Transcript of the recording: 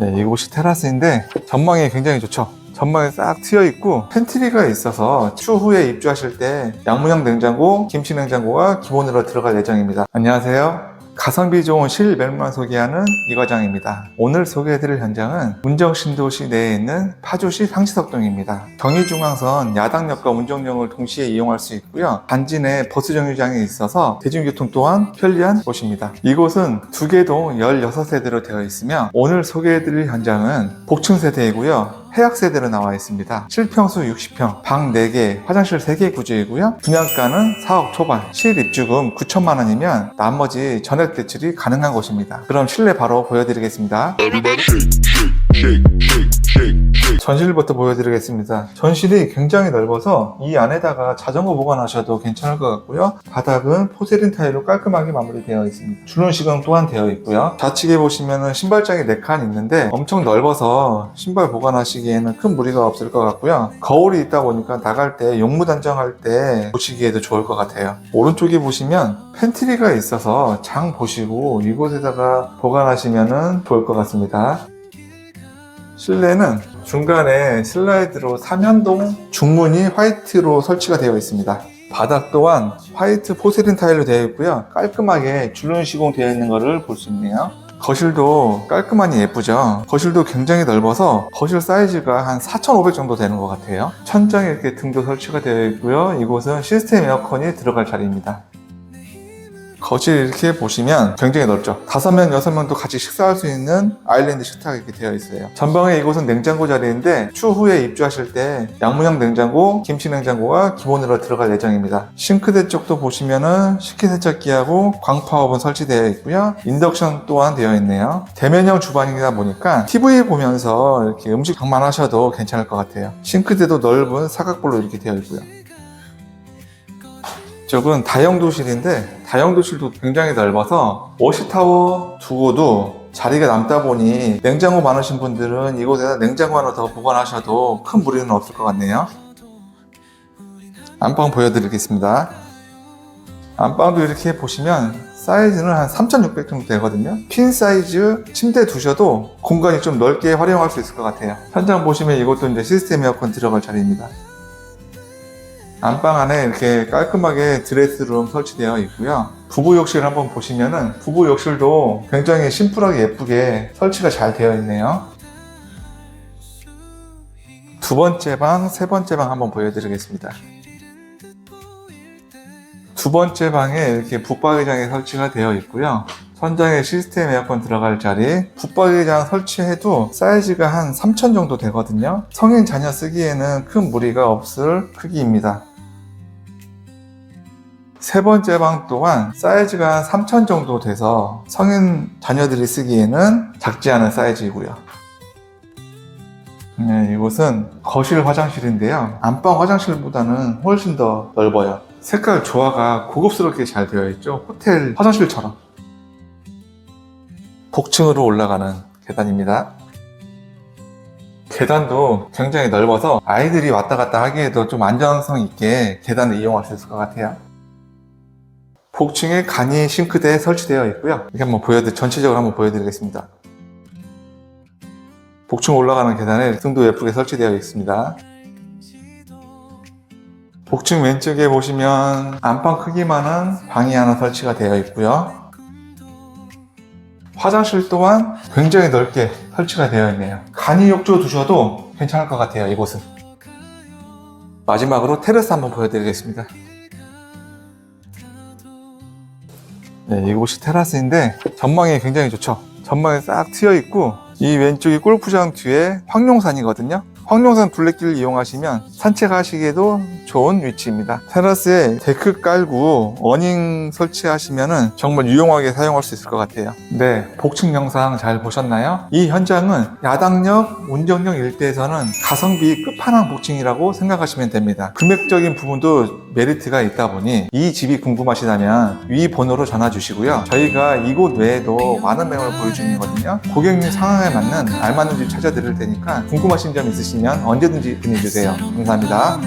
네, 이곳이 테라스인데 전망이 굉장히 좋죠. 전망이 싹 트여 있고 팬트리가 있어서 추후에 입주하실 때 양문형 냉장고, 김치 냉장고가 기본으로 들어갈 예정입니다. 안녕하세요. 가성비 좋은 실멜만 소개하는 이 과장입니다. 오늘 소개해드릴 현장은 문정신도시 내에 있는 파주시 상시석동입니다. 경의중앙선 야당역과 운정역을 동시에 이용할 수 있고요. 단지 내 버스 정류장이 있어서 대중교통 또한 편리한 곳입니다. 이곳은 두 개 동 16세대로 되어 있으며 오늘 소개해드릴 현장은 복층 세대이고요. 해약 세대로 나와 있습니다. 7평수 60평, 방 4개, 화장실 3개 구조이고요. 분양가는 4억 초반, 실입주금 9천만 원이면 나머지 전액 대출이 가능한 곳입니다. 그럼 실내 바로 보여드리겠습니다. 전실부터 보여드리겠습니다. 전실이 굉장히 넓어서 이 안에다가 자전거 보관하셔도 괜찮을 것 같고요. 바닥은 포세린 타일로 깔끔하게 마무리되어 있습니다. 줄눈식은 또한 되어 있고요. 좌측에 보시면 신발장이 4칸 있는데 엄청 넓어서 신발 보관하시기에는 큰 무리가 없을 것 같고요. 거울이 있다 보니까 나갈 때 용무 단정할 때 보시기에도 좋을 것 같아요. 오른쪽에 보시면 팬트리가 있어서 장 보시고 이곳에다가 보관하시면 좋을 것 같습니다. 실내는 중간에 슬라이드로 삼연동 중문이 화이트로 설치가 되어 있습니다. 바닥 또한 화이트 포세린 타일로 되어 있고요. 깔끔하게 줄눈 시공 되어 있는 것을 볼 수 있네요. 거실도 깔끔하니 예쁘죠. 거실도 굉장히 넓어서 거실 사이즈가 한 4,500 정도 되는 것 같아요. 천장에 이렇게 등도 설치가 되어 있고요. 이곳은 시스템 에어컨이 들어갈 자리입니다. 거실 이렇게 보시면 굉장히 넓죠. 다섯 명, 여섯 명도 같이 식사할 수 있는 아일랜드 식탁이 이렇게 되어 있어요. 전방에 이곳은 냉장고 자리인데 추후에 입주하실 때 양문형 냉장고, 김치 냉장고가 기본으로 들어갈 예정입니다. 싱크대 쪽도 보시면은 식기세척기하고 광파오븐 설치되어 있고요. 인덕션 또한 되어 있네요. 대면형 주방이다 보니까 TV 보면서 이렇게 음식 장만하셔도 괜찮을 것 같아요. 싱크대도 넓은 사각볼로 이렇게 되어 있고요. 이쪽은 다용도실인데 다용도실도 굉장히 넓어서 워시타워 두고도 자리가 남다 보니 냉장고 많으신 분들은 이곳에다 냉장고 하나 더 보관하셔도 큰 무리는 없을 것 같네요. 안방 보여드리겠습니다. 안방도 이렇게 보시면 사이즈는 한 3600 정도 되거든요. 퀸 사이즈 침대 두셔도 공간이 좀 넓게 활용할 수 있을 것 같아요. 현장 보시면 이것도 이제 시스템 에어컨 들어갈 자리입니다. 안방 안에 이렇게 깔끔하게 드레스룸 설치되어 있고요. 부부 욕실 한번 보시면은 부부 욕실도 굉장히 심플하게 예쁘게 설치가 잘 되어 있네요. 두 번째 방, 세 번째 방 한번 보여드리겠습니다. 두 번째 방에 이렇게 붙박이장이 설치가 되어 있고요. 천장에 시스템 에어컨 들어갈 자리, 붙박이장 설치해도 사이즈가 한 3천 정도 되거든요. 성인 자녀 쓰기에는 큰 무리가 없을 크기입니다. 세 번째 방 또한 사이즈가 한 3천 정도 돼서 성인 자녀들이 쓰기에는 작지 않은 사이즈이고요. 네, 이곳은 거실 화장실인데요. 안방 화장실보다는 훨씬 더 넓어요. 색깔 조화가 고급스럽게 잘 되어 있죠. 호텔 화장실처럼. 복층으로 올라가는 계단입니다. 계단도 굉장히 넓어서 아이들이 왔다 갔다 하기에도 좀 안전성 있게 계단을 이용할 수 있을 것 같아요. 복층에 간이 싱크대 설치되어 있고요. 이렇게 한번 보여드 전체적으로 한번 보여드리겠습니다. 복층 올라가는 계단에 등도 예쁘게 설치되어 있습니다. 복층 왼쪽에 보시면 안방 크기만한 방이 하나 설치가 되어 있고요. 화장실 또한 굉장히 넓게 설치가 되어 있네요. 간이 욕조 두셔도 괜찮을 것 같아요, 이곳은. 마지막으로 테라스 한번 보여드리겠습니다. 네, 이곳이 테라스인데 전망이 굉장히 좋죠. 전망이 싹 트여 있고 이 왼쪽이 골프장 뒤에 황룡산이거든요. 황룡산 둘레길을 이용하시면 산책하시기에도 좋은 위치입니다. 테라스에 데크 깔고 어닝 설치하시면 정말 유용하게 사용할 수 있을 것 같아요. 네, 복층 영상 잘 보셨나요? 이 현장은 야당역, 운정역 일대에서는 가성비 끝판왕 복층이라고 생각하시면 됩니다. 금액적인 부분도 메리트가 있다 보니 이 집이 궁금하시다면 위 번호로 전화 주시고요. 저희가 이곳 외에도 많은 매물을 보여주거든요. 고객님 상황에 맞는 알맞는 집 찾아드릴 테니까 궁금하신 점 있으시면 언제든지 문의 주세요. 감사합니다.